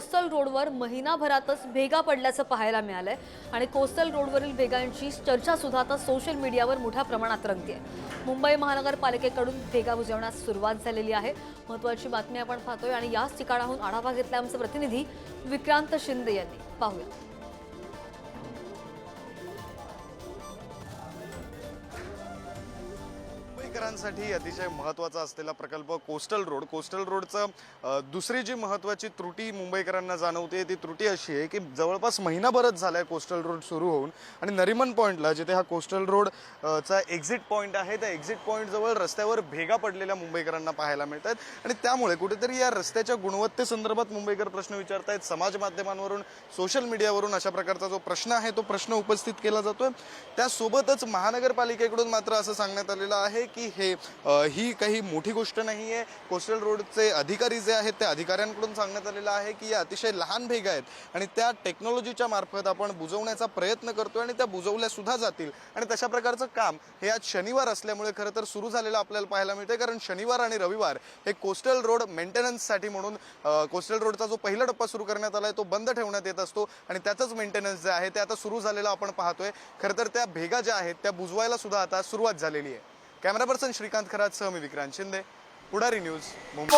Coastal रोडवर महिनाभरातच भेगा पडल्याचं पाहायला मिळालंय. आणि कोस्टल रोडवरील भेगांची चर्चासुद्धा आता सोशल मीडियावर मोठ्या प्रमाणात रंगते मुंबई महानगरपालिकेकडून भेगा बुजवण्यास सुरुवात झालेली आहे. महत्वाची बातमी आपण पाहतोय आणि याच ठिकाणाहून आढावा घेतला आमचे प्रतिनिधी विक्रांत शिंदे यांनी. पाहूया. नागरिकांसाठी अतिशय महत्त्वाचा असलेला प्रकल्प कोस्टल रोड. कोस्टल रोडचं दुसरी जी महत्त्वाची त्रुटी मुंबईकरांना जाणवते ती त्रुटी अशी आहे की जवळपास महिनाभरच झाला आहे कोस्टल रोड सुरू होऊन आणि नरिमन पॉईंटला जिथे हा कोस्टल रोड चा एक्झिट पॉईंट आहे त्या एक्झिट पॉईंटजवळ रस्त्यावर भेगा पडलेल्या मुंबईकरांना पाहायला मिळतात आणि त्यामुळे कुठेतरी या रस्त्याच्या गुणवत्तेसंदर्भात मुंबईकर प्रश्न विचारतायत. समाज माध्यमांवरून सोशल मीडियावरून अशा प्रकारचा जो प्रश्न आहे तो प्रश्न उपस्थित केला जातोय. त्यासोबतच महानगरपालिकेकडून मात्र असं सांगण्यात आलेलं आहे की की हे ही काही मोठी गोष्ट नाही आहे कोस्टल रोडचे अधिकारी जे आहेत त्या अधिकाऱ्यांकडून सांगण्यात आलेलं आहे की या अतिशय लहान भेगा आहेत आणि त्या टेक्नॉलॉजीच्या मार्फत आपण बुजवण्याचा प्रयत्न करतोय आणि त्या बुजवल्या सुद्धा जातील. आणि तशा प्रकारचं काम हे आज शनिवार असल्यामुळे खरं तर सुरू झालेलं आपल्याला पाहायला मिळते कारण शनिवार आणि रविवार हे कोस्टल रोड मेंटेनन्ससाठी म्हणून कोस्टल रोडचा जो पहिला टप्पा सुरू करण्यात आला आहे तो बंद ठेवण्यात येत असतो. आणि त्याचंच मेंटेनन्स जे आहे ते आता सुरू झालेलं आपण पाहतोय. खरं तर त्या भेगा ज्या आहेत त्या बुजवायला सुद्धा आता सुरुवात झालेली आहे. कॅमेरा पर्सन श्रीकांत खरात सह मी विक्रांत शिंदे पुढारी न्यूज मुंबई.